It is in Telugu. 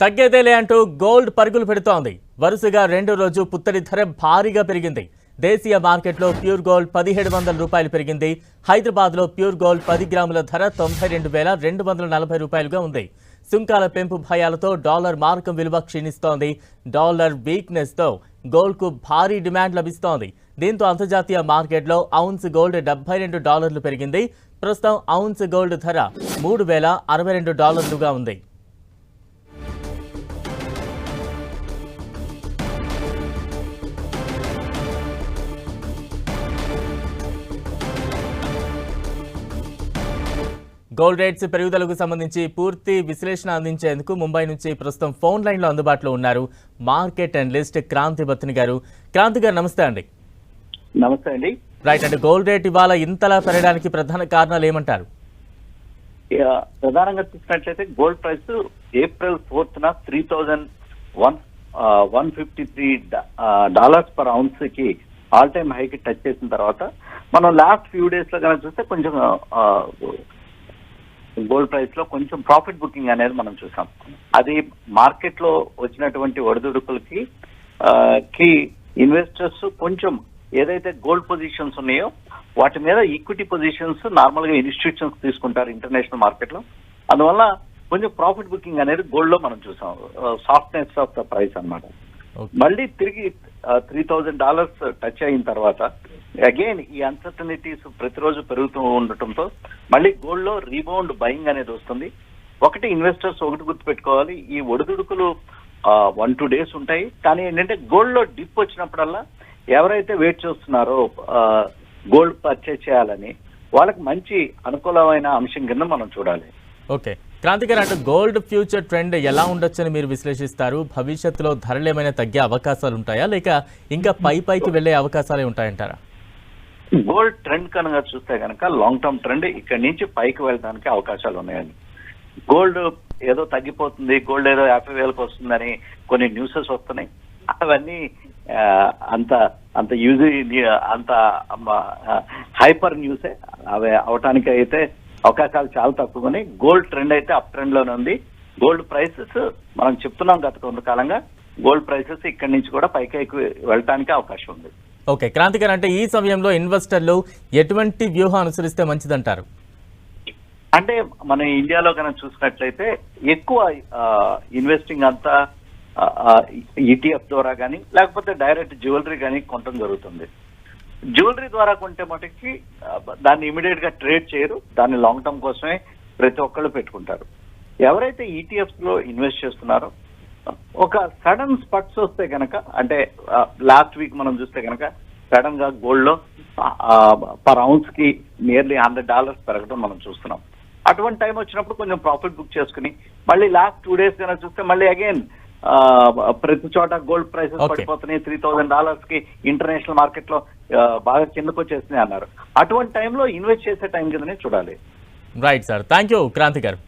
తగ్గేదేలే అంటూ గోల్డ్ పరుగులు పెడుతోంది. వరుసగా రెండో రోజు పుత్తడి ధర భారీగా పెరిగింది. దేశీయ మార్కెట్లో ప్యూర్ గోల్డ్ పదిహేడు వందల రూపాయలు పెరిగింది. హైదరాబాద్లో ప్యూర్ గోల్డ్ పది గ్రాముల ధర తొంభై రెండు వేల రెండు వందల నలభై రూపాయలుగా ఉంది. సుంకాల పెంపు భయాలతో డాలర్ మార్కం విలువ క్షీణిస్తోంది. డాలర్ వీక్నెస్తో గోల్డ్కు భారీ డిమాండ్ లభిస్తోంది. దీంతో అంతర్జాతీయ మార్కెట్లో ఔన్స్ గోల్డ్ డెబ్బై రెండు డాలర్లు పెరిగింది. ప్రస్తుతం ఔన్స్ గోల్డ్ ధర మూడు వేల అరవై రెండు డాలర్లుగా ఉంది. గోల్డ్ రేట్స్ పెరుగుదలకు సంబంధించి పూర్తి విశ్లేషణ అందించేందుకు ముంబై నుంచి ప్రస్తుతం ఫోన్ లైన్లో అందుబాటులో ఉన్నారు market analyst Kranti Battini గారు. క్రాంతి గారు నమస్తే అండి. నమస్తే అండి. రైట్ అంటే గోల్డ్ రేట్ ఇవాళ ఇంతలా పెరగడానికి ప్రధాన కారణాలు ఏమంటారు? ప్రధానంగా చూసినట్లయితే గోల్డ్ ప్రైస్ ఏప్రిల్ ఫోర్త్ న three thousand one one fifty three dollars per అవున్స్కి all time హైకి టచ్ చేసిన తర్వాత మనం లాస్ట్ ఫ్యూ డేస్లో కనుక చూస్తే కొంచెం గోల్డ్ ప్రైస్లో కొంచెం ప్రాఫిట్ బుకింగ్ అనేది మనం చూసాం. అది మార్కెట్లో వచ్చినటువంటి ఒడిదుడుకులకి కి ఇన్వెస్టర్స్ కొంచెం ఏదైతే గోల్డ్ పొజిషన్స్ ఉన్నాయో వాటి మీద ఈక్విటీ పొజిషన్స్ నార్మల్గా ఇన్స్టిట్యూషన్స్ తీసుకుంటారు ఇంటర్నేషనల్ మార్కెట్లో అందువల్ల కొంచెం ప్రాఫిట్ బుకింగ్ అనేది గోల్డ్లో మనం చూసాం. సాఫ్ట్నెస్ ఆఫ్ ద ప్రైస్ అన్నమాట. ఓకే. మళ్ళీ తిరిగి త్రీ థౌజండ్ డాలర్స్ టచ్ అయిన తర్వాత అగైన్ ఈ అన్సర్టనిటీస్ ప్రతిరోజు పెరుగుతూ ఉండటంతో మళ్ళీ గోల్డ్లో రీబౌండ్ బయింగ్ అనేది వస్తుంది. ఒకటి ఇన్వెస్టర్స్ ఒకటి గుర్తుపెట్టుకోవాలి. ఈ ఒడిదుడుకులు వన్ టూ డేస్ ఉంటాయి. కానీ ఏంటంటే గోల్డ్లో డిప్ వచ్చినప్పుడల్లా ఎవరైతే వెయిట్ చేస్తున్నారో గోల్డ్ పర్చేజ్ చేయాలని వాళ్ళకి మంచి అనుకూలమైన అంశం కింద మనం చూడాలి. ఓకే. క్రాంతి గారు అంటే గోల్డ్ ఫ్యూచర్ ట్రెండ్ ఎలా ఉండొచ్చని మీరు విశ్లేషిస్తారు? భవిష్యత్తులో ధరలు ఏమైనా తగ్గే అవకాశాలు ఉంటాయా? లేక ఇంకా పై పైకి వెళ్ళే అవకాశాలే ఉంటాయంటారా? గోల్డ్ ట్రెండ్ కనుక చూస్తే కనుక లాంగ్ టర్మ్ ట్రెండ్ ఇక్కడ నుంచి పైకి వెళ్ళడానికి అవకాశాలు ఉన్నాయండి. గోల్డ్ ఏదో తగ్గిపోతుంది గోల్డ్ ఏదో యాభై వేలకు వస్తుందని కొన్ని న్యూసెస్ వస్తున్నాయి. అవన్నీ అంత అంత యూజ్ అంత హైపర్ న్యూసే. అవి అవటానికి అయితే అవకాశాలు చాలా తక్కువని గోల్డ్ ట్రెండ్ అయితే అప్ ట్రెండ్లోనే ఉంది. గోల్డ్ ప్రైసెస్ మనం చెప్తున్నాం గత కొంతకాలంగా గోల్డ్ ప్రైసెస్ ఇక్కడి నుంచి కూడా పైకి వెళ్ళటానికి అవకాశం ఉంది. ఓకే క్రాంతి గారు అంటే ఈ సమయంలో ఇన్వెస్టర్లు ఎటువంటి వ్యూహం అనుసరిస్తే మంచిదంటారు? అంటే మన ఇండియాలో కనుక చూసినట్లయితే ఎక్కువ ఇన్వెస్టింగ్ అంతా ఈటీఎఫ్ ద్వారా కానీ లేకపోతే డైరెక్ట్ జ్యువెలరీ కానీ కొనడం జరుగుతుంది. జ్యువెలరీ ద్వారా కొంటే మటుకి దాన్ని ఇమీడియట్గా ట్రేడ్ చేయరు దాన్ని లాంగ్ టర్మ్ కోసమే ప్రతి ఒక్కళ్ళు పెట్టుకుంటారు. ఎవరైతే ఈటీఎఫ్స్లో ఇన్వెస్ట్ చేస్తున్నారో ఒక సడన్ స్పట్స్ వస్తే కనుక అంటే లాస్ట్ వీక్ మనం చూస్తే కనుక సడన్గా గోల్డ్లో పర్ అవున్స్కి నియర్లీ హండ్రెడ్ డాలర్స్ పెరగడం మనం చూస్తున్నాం. అటువంటి టైం వచ్చినప్పుడు కొంచెం ప్రాఫిట్ బుక్ చేసుకుని మళ్ళీ లాస్ట్ టూ డేస్ కనుక చూస్తే మళ్ళీ అగైన్ ప్రతి చోట గోల్డ్ ప్రైసెస్. పడిపోతున్నాయి త్రీ థౌసండ్ డాలర్స్కి ఇంటర్నేషనల్ మార్కెట్లో బాగా కిందకు వచ్చేస్తున్నాయి అన్నారు. అటువంటి టైంలో ఇన్వెస్ట్ చేసే టైం కిందనే చూడాలి. Right sir thank you Kranti గారు.